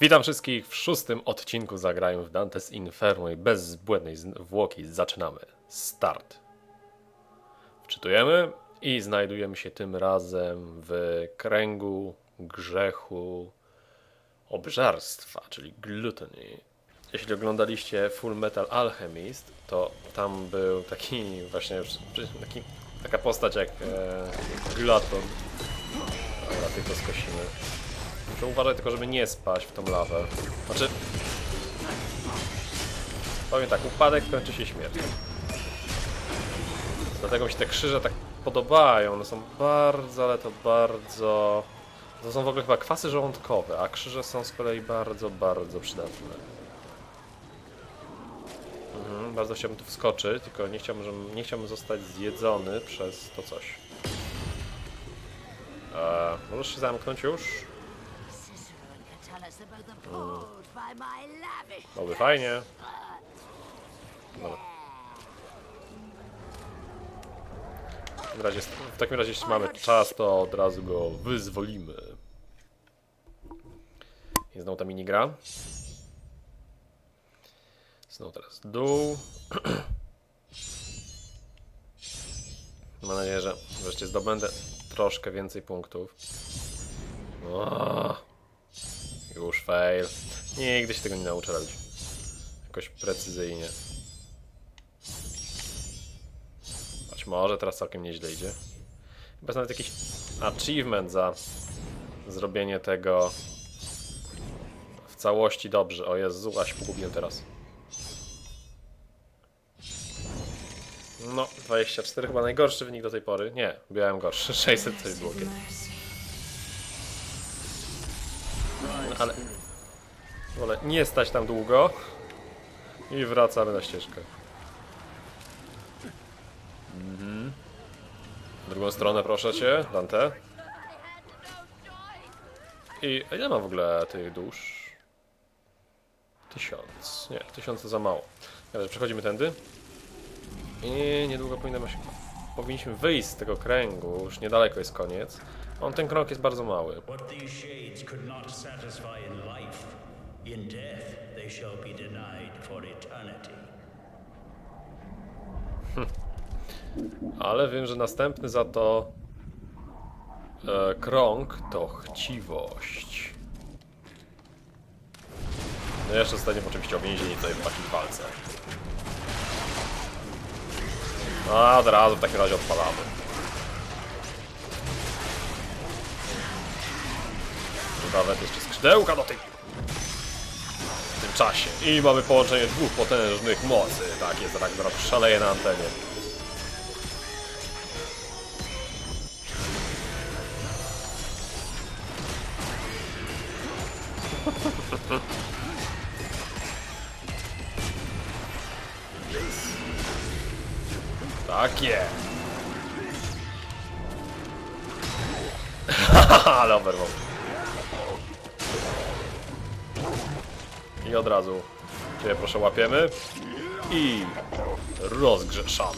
Witam wszystkich w szóstym odcinku Zagrajmy w Dante's Inferno i bez błędnej zwłoki zaczynamy. Start. Wczytujemy i znajdujemy się tym razem w kręgu grzechu obżarstwa, czyli gluttony. Jeśli oglądaliście Full Metal Alchemist, to tam był taki właśnie taki, taka postać jak e, Glutton. Dobra, tylko skosimy. Muszę uważać tylko, żeby nie spaść w tą lawę. Znaczy... Powiem tak, upadek kończy się śmiercią. Dlatego mi się te krzyże tak podobają. One są bardzo, ale to bardzo... To są w ogóle chyba kwasy żołądkowe, a krzyże są z kolei bardzo, bardzo przydatne. Mhm, bardzo chciałbym tu wskoczyć, tylko nie chciałbym, żebym, nie chciałbym zostać zjedzony przez to coś. Eee, możesz się zamknąć już? Cicero and Catullus are both appalled by my lavish. Byłoby fajnie. W takim razie, w takim razie jeśli mamy czas, to od razu go wyzwolimy. I znowu ta minigra. Znowu teraz dół. Mam nadzieję, że wreszcie zdobędę troszkę więcej punktów. O, już fail. Nigdy się tego nie nauczę robić. Jakoś precyzyjnie. Być może teraz całkiem nieźle idzie. Chyba nawet jakiś achievement za zrobienie tego w całości dobrze. O Jezu, aż pogubiłem teraz. No, 24 chyba najgorszy wynik do tej pory. Nie, miałem gorszy. 600 coś było kiedyś. Ale wolę nie stać tam długo i wracamy na ścieżkę. Mhm. Drugą stronę proszę cię, Dante. I ile mam w ogóle tych dusz? Tysiąc. Nie, tysiąc to za mało. Ale przechodzimy tędy. I niedługo się... Powinniśmy wyjść z tego kręgu, już niedaleko jest koniec. On ten krąg jest bardzo mały. Eternity. Ale wiem, że następny za to e, krąg to chciwość. No jeszcze zostanie oczywiście uwięzieni tutaj w takiej walce. A od razu w takim razie odpalamy. Nawet jeszcze skrzydełka do tej w tym czasie. I mamy połączenie dwóch potężnych mocy. Tak jest, Ragnarok szaleje na antenie. I od razu Cię proszę łapiemy i rozgrzeszamy.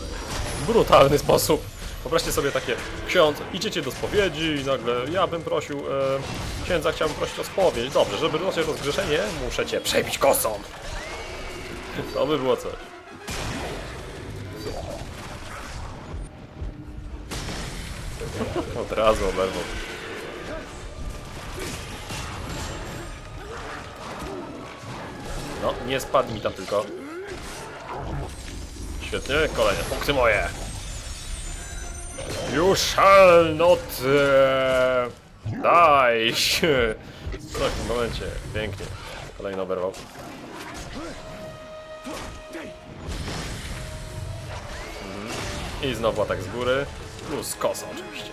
W brutalny sposób. Wyobraźcie sobie takie, ksiądz, idziecie do spowiedzi i nagle ja bym prosił, e, księdza chciałbym prosić o spowiedź. Dobrze, żeby rozpocząć rozgrzeszenie, muszę cię przebić kosą. To by było coś. Od razu oberwał. No, nie spadł mi tam tylko. Świetnie, kolejne punkty moje. You shall not die. W tym momencie. Pięknie. Kolejny oberwał. Mhm. I znowu atak z góry. Plus kosa oczywiście.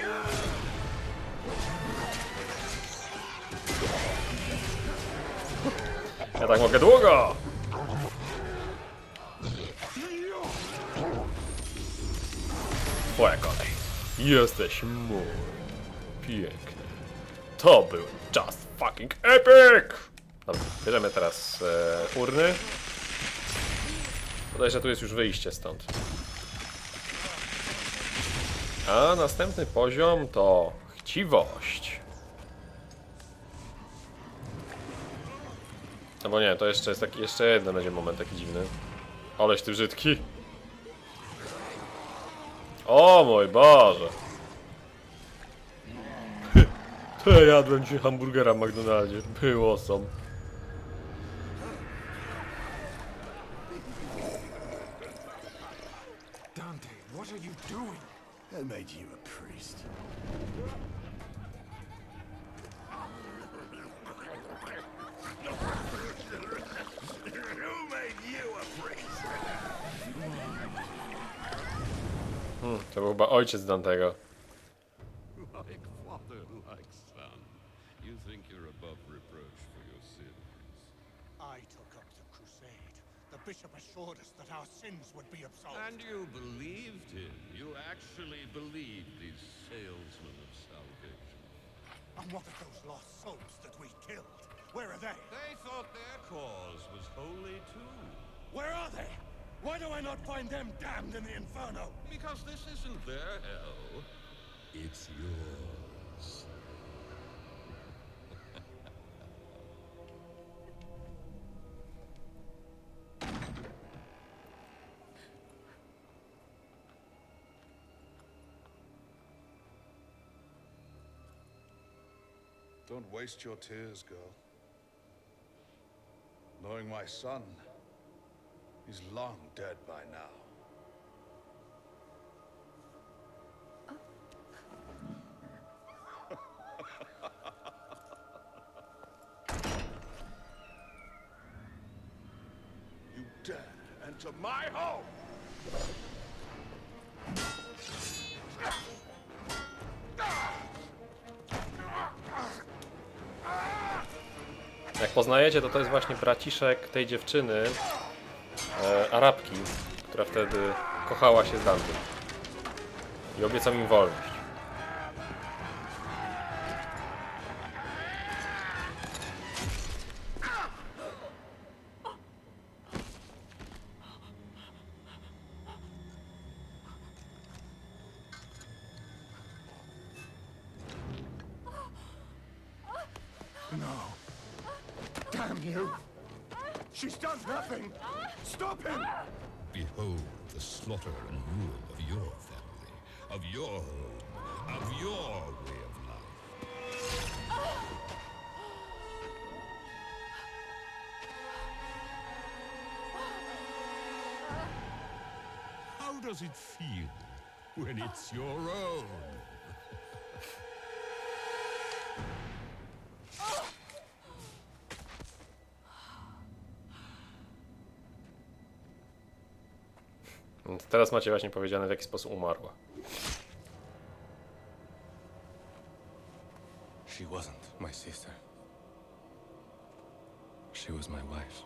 Ja tak mogę długo! Twoja kolej. Jesteś mój. Piękny. To był just fucking epic! Dobra, bierzemy teraz e, urny. Podejrzewam, że tu jest już wyjście stąd. A następny poziom to chciwość. Albo nie, to jeszcze jest taki, jeszcze jeden będzie moment taki dziwny. Oleś ty brzydki. O mój Boże. To ja jadłem dzisiaj hamburgera w McDonaldzie. Było są. Dante, what are you doing? I made you a priest. To był chyba ojciec Dantego. Like father, like son. You think you're above reproach for your sins. I took up the crusade. The bishop assured us that our sins would be absolved. And you believed him. You actually believed these salesmen of salvation. And what of those lost souls that we killed? Where are they? They thought their cause was holy too. Where are they? Why do I not find them damned in the inferno? Because this isn't their hell. It's yours. Don't waste your tears, girl. Knowing my son, he's long dead by now. you dare enter my home! Jak poznajecie, to to jest właśnie braciszek tej dziewczyny, e, Arabki, która wtedy kochała się z Dantem. I obiecał im wolność. How does it feel when it's your own? Teraz macie właśnie powiedziane, w jaki sposób umarła. She wasn't my sister. She was my wife.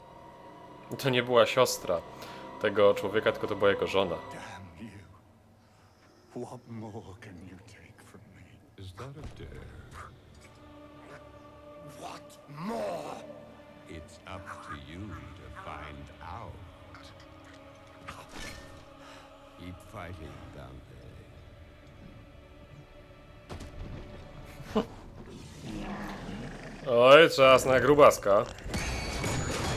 To nie była siostra tego człowieka, tylko to była jego żona. Damn you. What more can you take from me? Is that a dare? What more? It's up to you to find out. Keep fighting, Dante. Oj, czas na grubaska.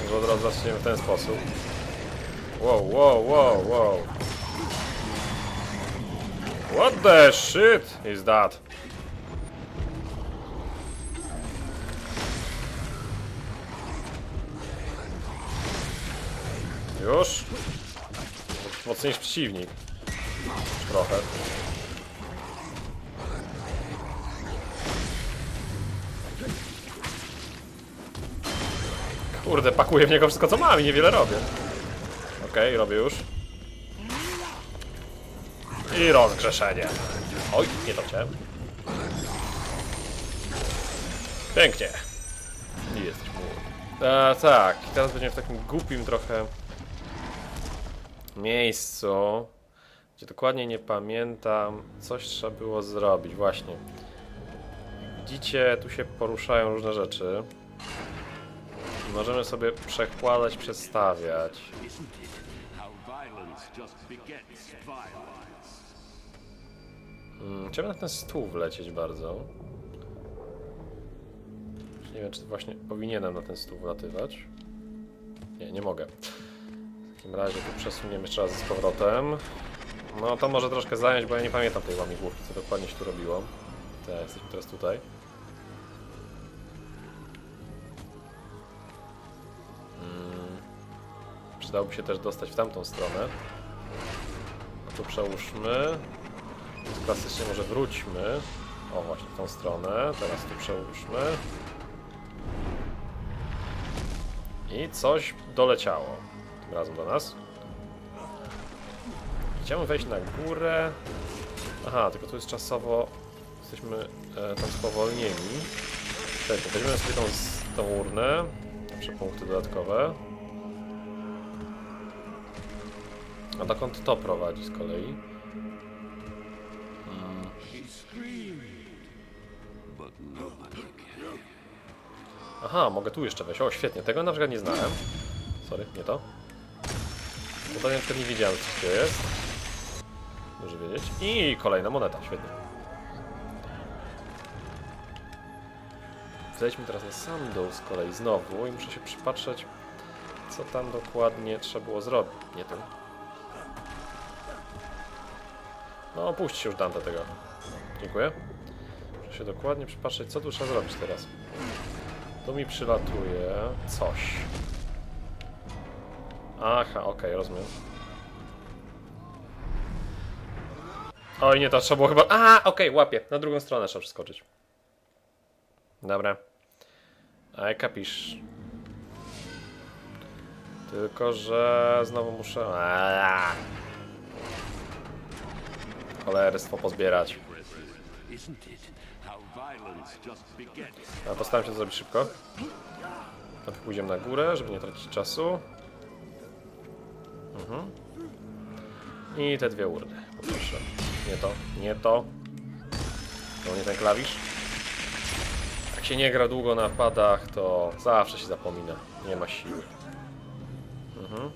Może od razu zaczniemy w ten sposób. Wow, wow, wow, wow. What the shit is that? Już? Mocniejszy przeciwnik. Trochę. Kurde, pakuję w niego wszystko co mam i niewiele robię. Okej, robię już. I rozgrzeszenie. Oj, nie to chciałem. Pięknie. Jesteś mój. A, tak, i teraz będziemy w takim głupim trochę miejscu, gdzie dokładnie nie pamiętam, coś trzeba było zrobić, właśnie. Widzicie, tu się poruszają różne rzeczy. Możemy sobie przekładać, przestawiać. Isn't it how violence just begets violence? Mm, Chciałbym na ten stół wlecieć bardzo. Nie wiem, czy właśnie powinienem na ten stół wlatywać. Nie, nie mogę. W takim razie tu przesuniemy jeszcze raz z powrotem. No to może troszkę zająć, bo ja nie pamiętam tej łamigłówki, co dokładnie się tu robiło. Tak, jesteśmy teraz tutaj. Przydałoby się też dostać w tamtą stronę. No tu przełóżmy. Klasycznie może wróćmy. O, właśnie w tą stronę. Teraz tu przełóżmy. I coś doleciało. Tym razem do nas. Chciałem wejść na górę. Aha, tylko tu jest czasowo. Jesteśmy e, tam spowolnieni. Świetnie, weźmiemy sobie tą, tą urnę. Zawsze punkty dodatkowe. A dokąd to prowadzi z kolei? Aha, mogę tu jeszcze wejść. O, świetnie. Tego na przykład nie znałem. Sorry, nie to. No to nie wiedziałem, co to jest. Dobrze wiedzieć. I kolejna moneta, świetnie. Zejdźmy teraz na sam dół z kolei znowu i muszę się przypatrzeć, co tam dokładnie trzeba było zrobić. Nie tym. No, opuśćcie już Dante tego. Dziękuję. Muszę się dokładnie przypatrzeć, co tu trzeba zrobić teraz. Tu mi przylatuje coś. Aha, okej, rozumiem. Oj, nie, to trzeba było chyba... A, okej, łapię. Na drugą stronę trzeba przeskoczyć. Dobra. Aj, kapisz. Tylko, że znowu muszę... Aaa. Cholerstwo pozbierać. Postaram się to zrobić szybko. Najpierw pójdziemy na górę, żeby nie tracić czasu. Mhm. I te dwie urny. Poproszę. Nie to, nie to. To nie ten klawisz. Jak się nie gra długo na padach, to zawsze się zapomina. Nie ma siły. Mhm.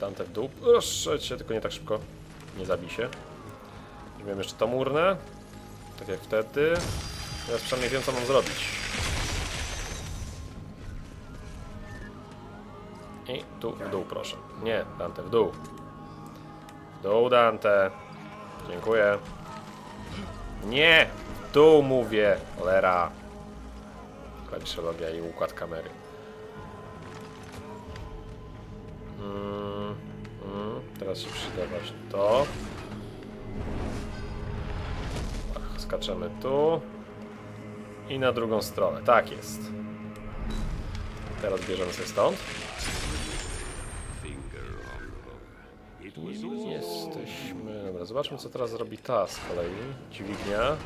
Tamte w dół. Proszę cię, tylko nie tak szybko. Nie zabij się. Weźmiemy jeszcze tą urnę. Tak jak wtedy. Teraz przynajmniej wiem, co mam zrobić. I tu w dół, proszę. Nie, Dante, w dół. W dół, Dante. Dziękuję. Nie! W dół mówię! Cholera. Klawiszologia i układ kamery. Mm, mm, teraz się przyda właśnie to. Skaczemy tu. I na drugą stronę. Tak jest. Teraz bierzemy sobie stąd. Jesteśmy... Dobra, zobaczmy co teraz robi ta z kolei. Dźwignia.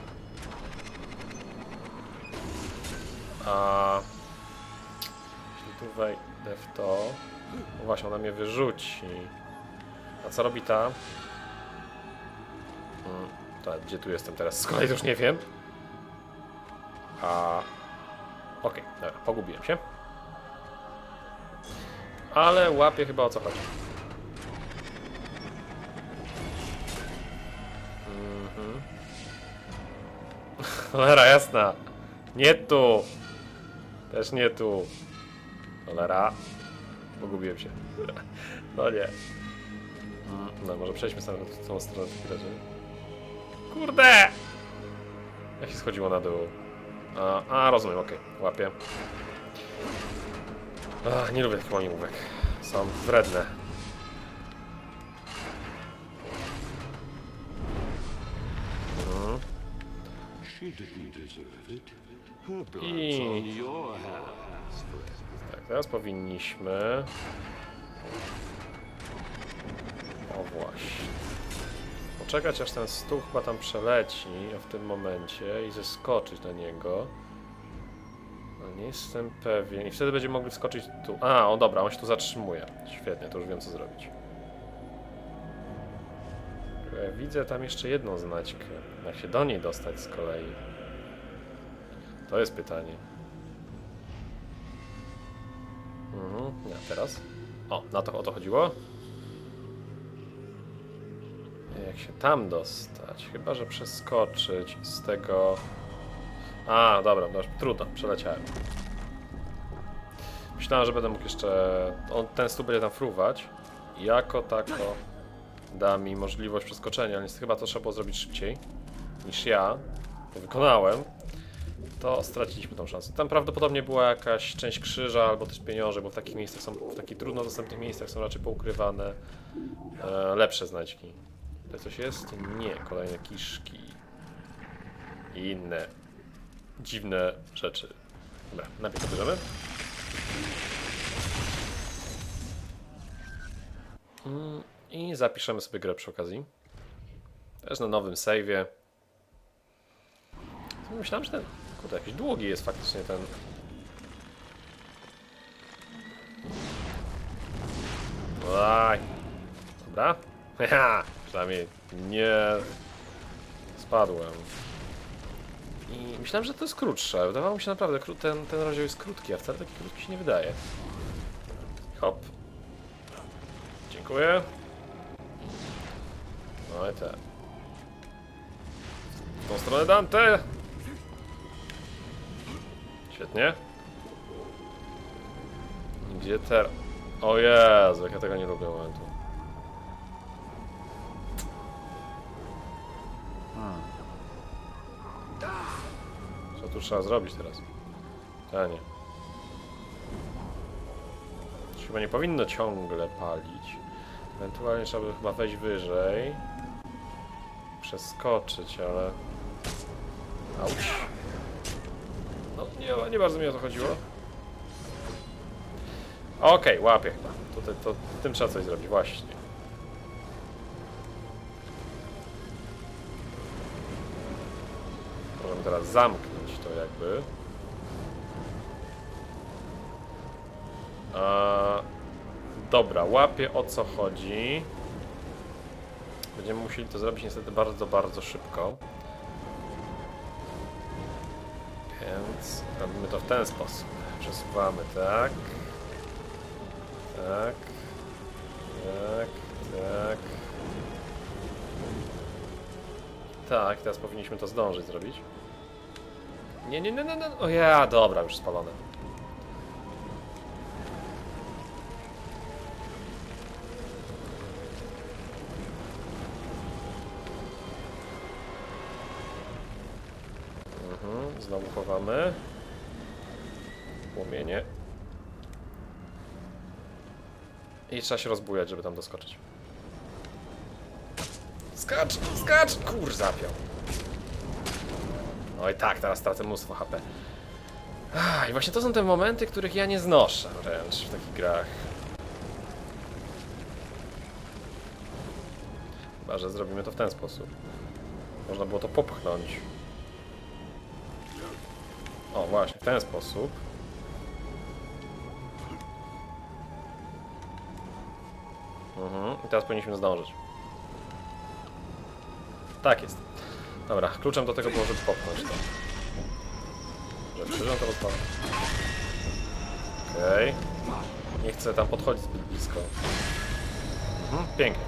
A... Jeśli tu wejdę w to... No właśnie, ona mnie wyrzuci. A co robi ta? Hmm, ta, gdzie tu jestem teraz? Z kolei już nie wiem. A... Okej, dobra, pogubiłem się. Ale łapię chyba o co chodzi. Mhm. Cholera jasna. Nie tu. Też nie tu. Cholera. Pogubiłem się. No nie. Mm, No może przejdźmy sobie w tą stronę w takim razie. Kurde! Jak się schodziło na dół? A, a rozumiem, okej, łapię. Ach, nie lubię tych łamigłówek. Są wredne. I-. Tak, teraz powinniśmy... O właśnie. Poczekać aż ten stół chyba tam przeleci w tym momencie i zeskoczyć na niego. No nie jestem pewien. I wtedy będziemy mogli wskoczyć tu. A, o dobra, on się tu zatrzymuje. Świetnie, to już wiem co zrobić. E, Widzę tam jeszcze jedną znaćkę. Jak się do niej dostać z kolei? To jest pytanie. Mhm, teraz. O, na to o to chodziło. Jak się tam dostać? Chyba, że przeskoczyć z tego... A, dobra, no, trudno, przeleciałem. Myślałem, że będę mógł jeszcze... On, ten stół będzie tam fruwać. Jako tako da mi możliwość przeskoczenia, ale niestety chyba to trzeba było zrobić szybciej niż ja to wykonałem. To straciliśmy tą szansę. Tam prawdopodobnie była jakaś część krzyża albo też pieniądze, bo w takich miejscach są, w takich trudno dostępnych miejscach są raczej poukrywane e, lepsze znajdźki. To coś jest? Nie, kolejne kiszki i inne dziwne rzeczy. Dobra, najpierw to bierzemy. Mm, I zapiszemy sobie grę przy okazji. Też na nowym save'ie. Myślałem, że ten. Kurde, jakiś długi jest faktycznie ten. Aj. Dobra. Haha, przynajmniej nie spadłem. I myślałem, że to jest krótsze. Wydawało mi się naprawdę, ten, ten rozdział jest krótki, a wcale taki krótki się nie wydaje. Hop. Dziękuję. No i te. W tą stronę Dante! Świetnie. Gdzie teraz? O Jezu, jak ja tego nie lubię momentu. Trzeba zrobić teraz? A nie. To chyba nie powinno ciągle palić. Ewentualnie trzeba by chyba wejść wyżej. Przeskoczyć, ale... Auć. No, nie, nie bardzo mi o to chodziło. Okej, łapię chyba. Tutaj, to, tym trzeba coś zrobić, właśnie. Możemy teraz zamknąć to jakby. A, dobra, łapię o co chodzi. Będziemy musieli to zrobić niestety bardzo, bardzo szybko. Więc robimy to w ten sposób. Przesuwamy tak. Tak. Tak. Tak. Tak, teraz powinniśmy to zdążyć zrobić. Nie, nie, nie, nie, nie. O ja, dobra, już spalone. Mhm, znowu chowamy. Płomienie. I trzeba się rozbujać, żeby tam doskoczyć. Skacz! Skacz! Kur, zapiął. Oj tak, teraz tracę mnóstwo HP. I właśnie to są te momenty, których ja nie znoszę wręcz w takich grach. Chyba, że zrobimy to w ten sposób. Można było to popchnąć. O, właśnie, w ten sposób. Mhm, i teraz powinniśmy zdążyć. Tak jest. Dobra, kluczem do tego było, żeby popchnąć to. Że krzyżem to rozpala. Okej. Nie chcę tam podchodzić zbyt blisko. Mhm, pięknie.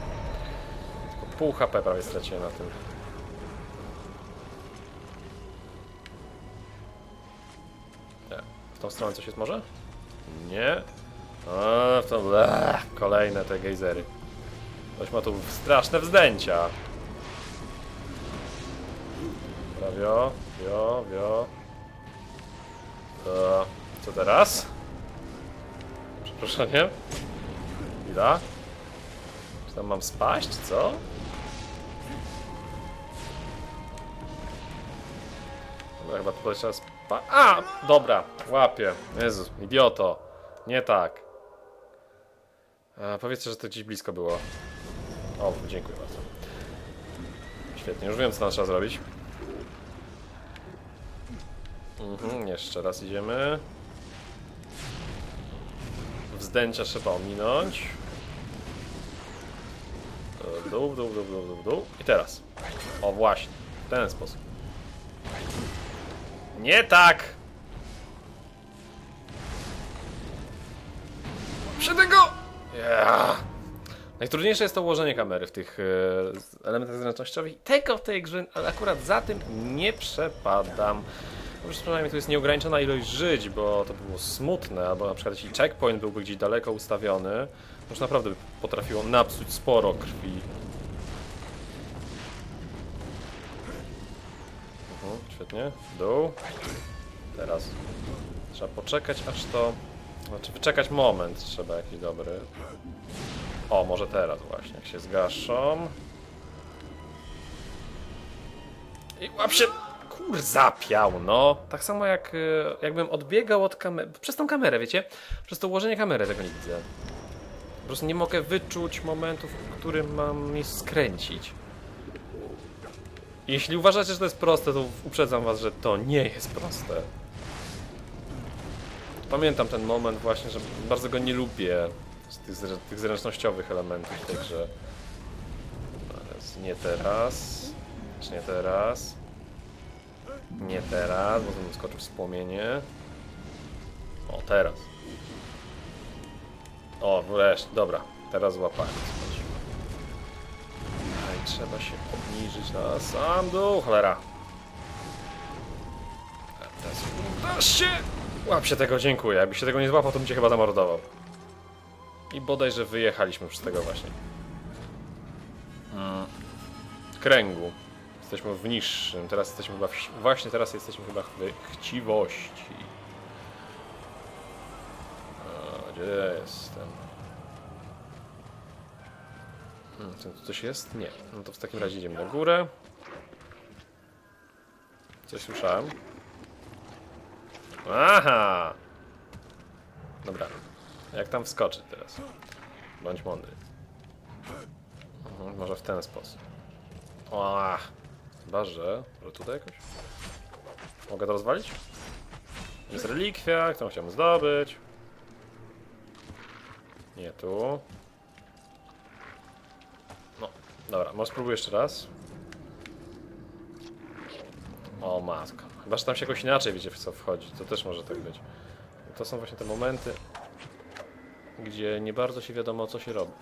Tylko pół HP prawie straciłem na tym. Nie. W tą stronę coś jest może? Nie. A, w tą... Kolejne te gejzery. Ktoś ma tu straszne wzdęcia. Wio, wio, wio. To, co teraz? Przeproszenie? Chwila. Czy tam mam spaść, co? Dobra, chyba tutaj trzeba spa... A! Dobra, łapię. Jezu, idioto. Nie tak. A, powiedzcie, że to gdzieś blisko było. O, dziękuję bardzo. Świetnie, już wiem co tam trzeba zrobić. Mhm, jeszcze raz idziemy. Wzdęcia trzeba ominąć. W Dół, dół, dół, dół, dół, dół. I teraz. O właśnie, w ten sposób. Nie tak! Przy tego! Yeah. Najtrudniejsze jest to ułożenie kamery w tych e, elementach zręcznościowych. Tego w tej grze, akurat za tym nie przepadam. Może przynajmniej tu jest nieograniczona ilość żyć, bo to było smutne, albo na przykład jeśli checkpoint byłby gdzieś daleko ustawiony, już naprawdę by potrafiło napsuć sporo krwi. Mhm, świetnie. Dół. Teraz trzeba poczekać aż to... Znaczy wyczekać moment trzeba jakiś dobry. O, może teraz właśnie, jak się zgaszą. I łap się... Kur, zapiał, no. Tak samo jak e, jakbym odbiegał od kamery. Przez tą kamerę, wiecie? Przez to ułożenie kamery tego nie widzę. Po prostu nie mogę wyczuć momentów, w którym mam mi skręcić. Jeśli uważacie, że to jest proste, to uprzedzam was, że to nie jest proste. Pamiętam ten moment właśnie, że bardzo go nie lubię z tych, zre- tych zręcznościowych elementów grze. Teraz, nie teraz. Nie teraz? Nie teraz, bo bym skoczył płomienie. O, teraz. O, wreszcie, dobra. Teraz złapałem. A i trzeba się obniżyć na sam dół, cholera. A Teraz się! Łap się tego, dziękuję. Jakbyś się tego nie złapał, to bym cię chyba zamordował. I bodajże wyjechaliśmy przez tego właśnie. Mm. Kręgu. Jesteśmy w niższym. Teraz jesteśmy chyba w... Właśnie teraz jesteśmy chyba w chciwości. A, gdzie ja jestem? Hmm, tu coś jest? Nie. No to w takim razie idziemy na górę. Coś słyszałem. Aha! Dobra. Jak tam wskoczyć teraz? Bądź mądry. Mhm, może w ten sposób. Chyba, że... Może tutaj jakoś? Mogę to rozwalić? Jest relikwia, którą chciałem zdobyć. Nie tu. No, dobra, może spróbuję jeszcze raz. O matko. Chyba, że tam się jakoś inaczej wiecie w co wchodzi. To też może tak być. To są właśnie te momenty, gdzie nie bardzo się wiadomo co się robi.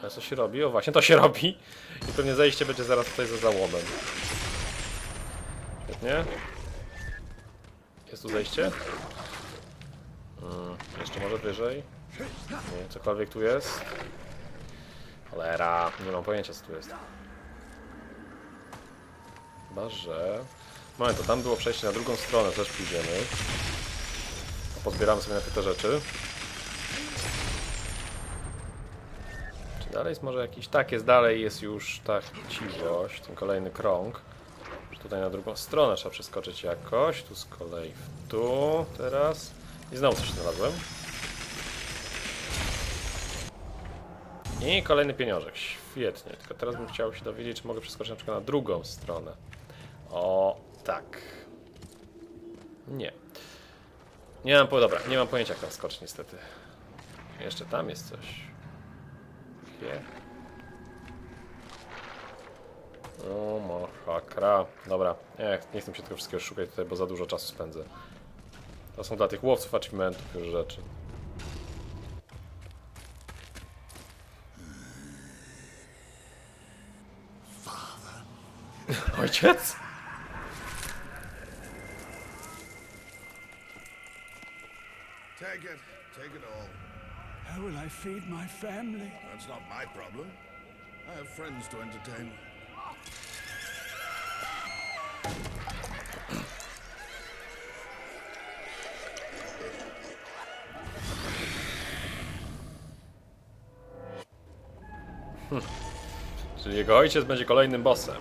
Ale co się robi? O właśnie, to się robi. I pewnie zejście będzie zaraz tutaj za załomem. Świetnie. Jest tu zejście? Mm, jeszcze może wyżej? Nie, cokolwiek tu jest? Cholera, nie mam pojęcia co tu jest. Chyba, że... Moment, to tam było przejście na drugą stronę, też pójdziemy. Pozbieramy sobie na te rzeczy. Czy dalej jest może jakiś... Tak, jest dalej, jest już ta chciwość, ten kolejny krąg. Tutaj na drugą stronę trzeba przeskoczyć jakoś. Tu z kolei w tu teraz. I znowu coś znalazłem. I kolejny pieniążek. Świetnie. Tylko teraz bym chciał się dowiedzieć, czy mogę przeskoczyć na przykład na drugą stronę. O, tak. Nie. Nie mam po... Dobra, nie mam pojęcia jak tam skoczyć niestety. Jeszcze tam jest coś. Gdzie? O, masakra. Dobra, nie, nie chcę się tego wszystkiego szukać tutaj, bo za dużo czasu spędzę. To są dla tych łowców achievementów już rzeczy. Ojciec? Take it. Take it all. How will I feed my family? That's not my problem. I have friends to entertain. Czyli jego ojciec będzie kolejnym bossem.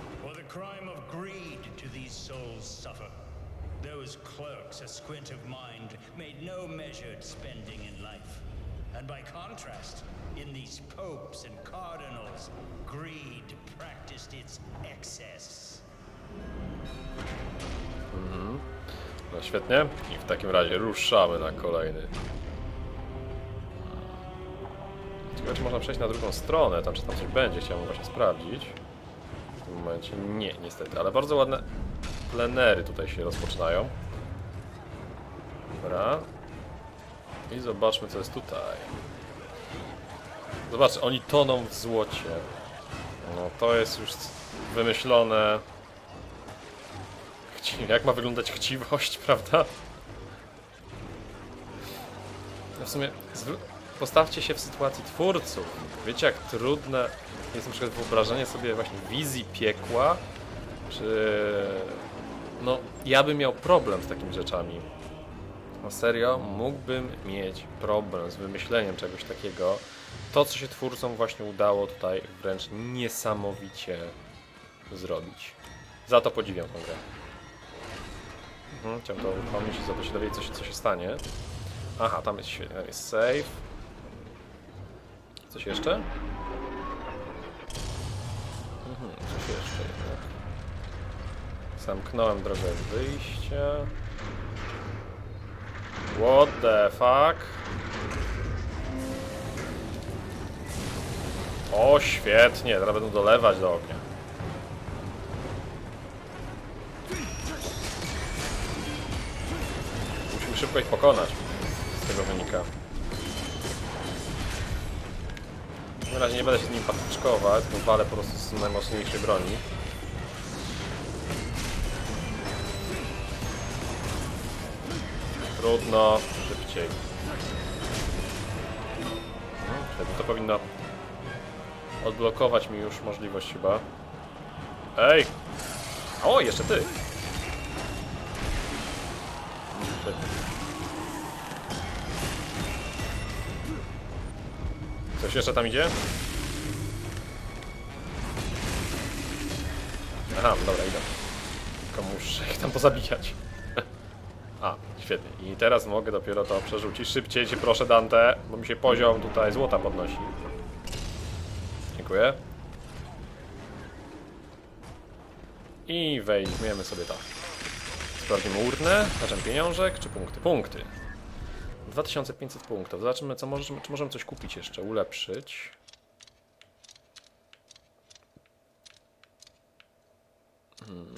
No measured spending in life. And by contrast, in these popes and cardinals, greed practiced its excess. No świetnie. I w takim razie ruszamy na kolejny. Można przejść na drugą stronę, tam czy tam coś będzie, chciałbym właśnie sprawdzić. W tym momencie nie, niestety, ale bardzo ładne plenery tutaj się rozpoczynają. Dobra. I zobaczmy, co jest tutaj. Zobaczcie, oni toną w złocie. No to jest już wymyślone jak ma wyglądać chciwość, prawda? No w sumie postawcie się w sytuacji twórców. Wiecie jak trudne jest na przykład wyobrażenie sobie właśnie wizji piekła, czy... No, ja bym miał problem z takimi rzeczami. No serio, mógłbym mieć problem z wymyśleniem czegoś takiego. To, co się twórcom właśnie udało tutaj wręcz niesamowicie zrobić. Za to podziwiam tę grę. Mhm, chciałem to uruchomić i zobaczyć dowiedzieć, co się, co się stanie. Aha, tam jest, tam jest save. Coś jeszcze? Mhm, coś jeszcze jednak. Zamknąłem drogę wyjścia. What the fuck? O, świetnie, teraz będą dolewać do ognia. Musimy szybko ich pokonać. Z tego wynika. Na razie nie będę się z nim patyczkować, tylko walę po prostu z najmocniejszej broni. Trudno, szybciej. No, to powinno odblokować mi już możliwość chyba. Ej! O, jeszcze ty! Jeszcze tam idzie? Aha, dobra, idę. Tylko muszę ich tam pozabijać. A, świetnie. I teraz mogę dopiero to przerzucić. Szybciej cię proszę, Dante, bo mi się poziom tutaj złota podnosi. Dziękuję. I weźmiemy sobie to. Sprawdzimy urnę, znaczy pieniążek, czy punkty? Punkty. 2500 punktów. Zobaczymy, co możemy, czy możemy coś kupić jeszcze, ulepszyć. Hmm.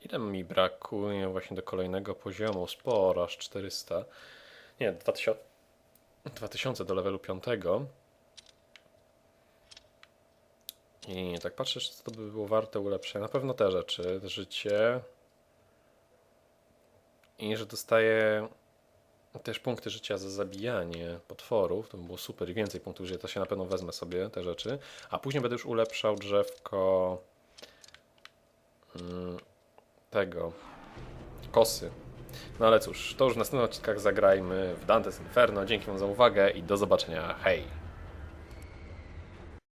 Ile mi brakuje właśnie do kolejnego poziomu? Sporo, aż 400. Nie, 2000, 2000 do levelu 5. I tak patrzę, czy to by było warte ulepszenia. Na pewno te rzeczy. Życie. I że dostaję też punkty życia za zabijanie potworów. To by było super i więcej punktów życia. To się na pewno wezmę sobie te rzeczy. A później będę już ulepszał drzewko mm, tego kosy. No ale cóż, to już w następnych odcinkach zagrajmy w Dante's Inferno. Dzięki Wam za uwagę i do zobaczenia. Hej!